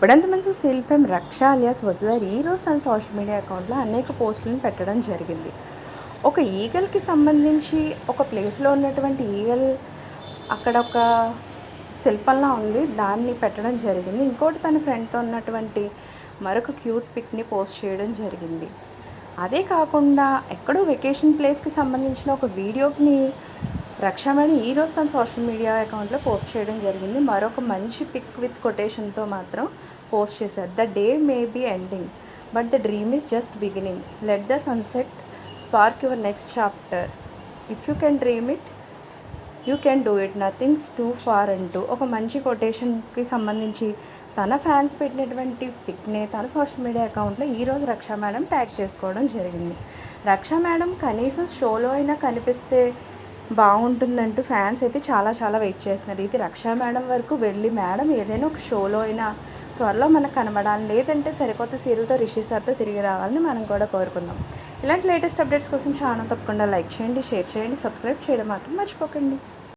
ఇప్పుడంత మంచి శిల్పం రక్ష అలియాస్ వసుధర్ ఈరోజు తన సోషల్ మీడియా అకౌంట్లో అనేక పోస్టులను పెట్టడం జరిగింది. ఒక ఈగల్కి సంబంధించి ఒక ప్లేస్లో ఉన్నటువంటి ఈగల్ అక్కడ ఒక శిల్పంలా ఉంది దాన్ని పెట్టడం జరిగింది. ఇంకోటి తన ఫ్రెండ్తో ఉన్నటువంటి మరొక క్యూట్ పిక్ని పోస్ట్ చేయడం జరిగింది. అదే కాకుండా ఎక్కడో వెకేషన్ ప్లేస్కి సంబంధించిన ఒక వీడియోని రక్షామణి మేడం ఈరోజు తన సోషల్ మీడియా అకౌంట్లో పోస్ట్ చేయడం జరిగింది. మరొక మంచి పిక్ విత్ కొటేషన్తో మాత్రం పోస్ట్ చేశారు. The day may be ending but the dream is just beginning. Let the sunset spark your next chapter. If you can dream it you can do it. Nothing's too far అంటూ ఒక మంచి కొటేషన్కి సంబంధించి తన fans పెట్టినటువంటి పిక్నే తన social media అకౌంట్లో ఈరోజు రక్షా madam tag చేసుకోవడం జరిగింది. రక్షా మేడం కనీసం షోలో అయినా కనిపిస్తే బాగుంటుందంటూ ఫ్యాన్స్ అయితే చాలా చాలా వెయిట్ చేస్తున్నారు. ఇది రక్షా మేడం వరకు వెళ్ళి మేడం ఏదైనా ఒక షోలో అయినా త్వరలో మనకు కనబడాలి లేదంటే సరికొత్త సీరియల్తో రిషి సార్తో తిరిగి రావాలని మనం కూడా కోరుకుందాం. ఇలాంటి లేటెస్ట్ అప్డేట్స్ కోసం ఛానల్ తప్పకుండా లైక్ చేయండి షేర్ చేయండి సబ్స్క్రైబ్ చేయడం మాత్రం మర్చిపోకండి.